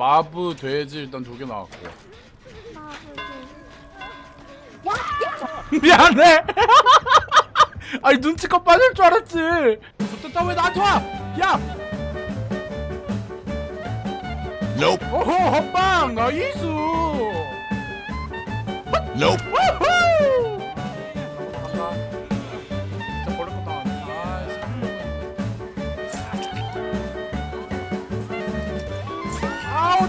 마브 돼지 일단 두 개 나왔고 미안해 아니 눈치껏 빠질 줄 알았지 좋겠다 왜 나한테 와 야! Nope. 오호 헛방 나이스 Nope. 우후!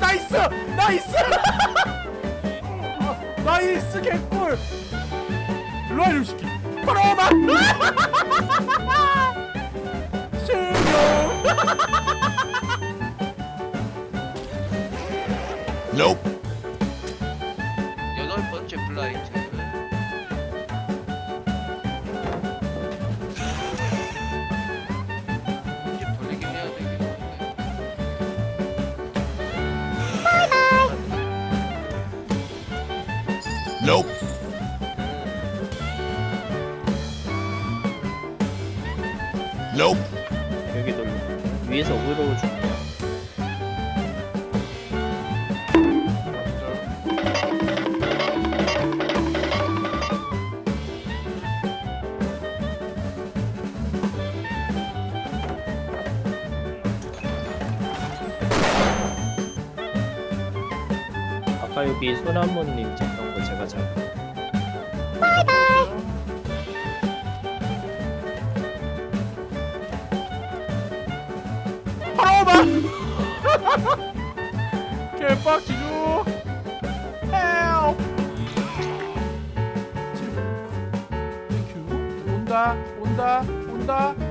나이스! 나이스! 아, 나이스 개꿀! 일로와 이놈 새끼. 바로 막 실명! Nope. 여덟 번째 플라이트. Nope. Nope. 여기 돌려 위에서 위로 줘 아까 여기 소나무님 잡 던거 제가 바로 막 개빡치죠? 헬 온다 온다 온다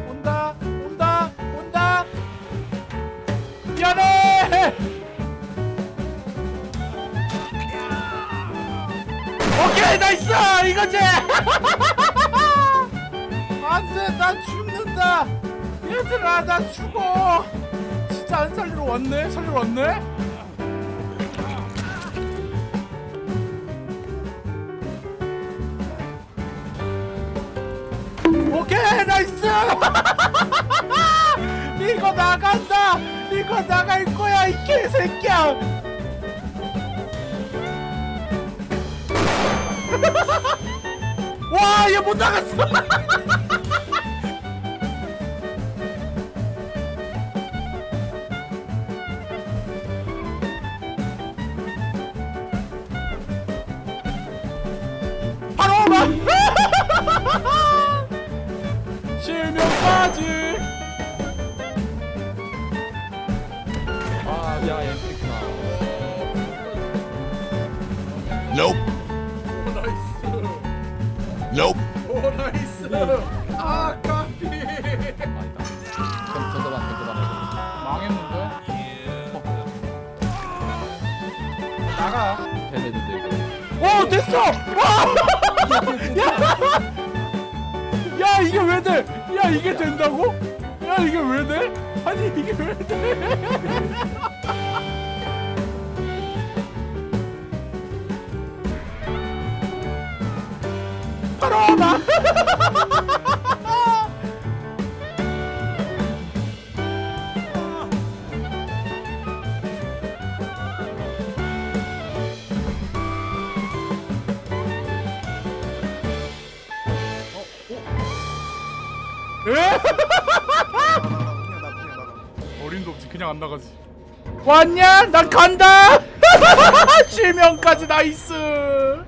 나이스 이거지! 안돼 나 죽는다. 얘들아 나 죽어. 진짜 안 살리러 왔네? 살리러 왔네? 오케이 나이스! 이거 나간다. 이거 나갈 거야 이 개새끼야 와 얘 못 나갔어. 바로 막 실명까지. 아야 엔트리구나. Nope. Nope. 오 나이스 아 까비 던져봐 던져봐 망했는데 나가! 야! 야 이게 왜 돼? 야 이게 된다고? 야 이게 왜 돼? 아니 이게 왜 돼? 바로 나. 어림도 없지. 그냥 안 나가지. 왔냐? 난 간다. 실명까지 나이스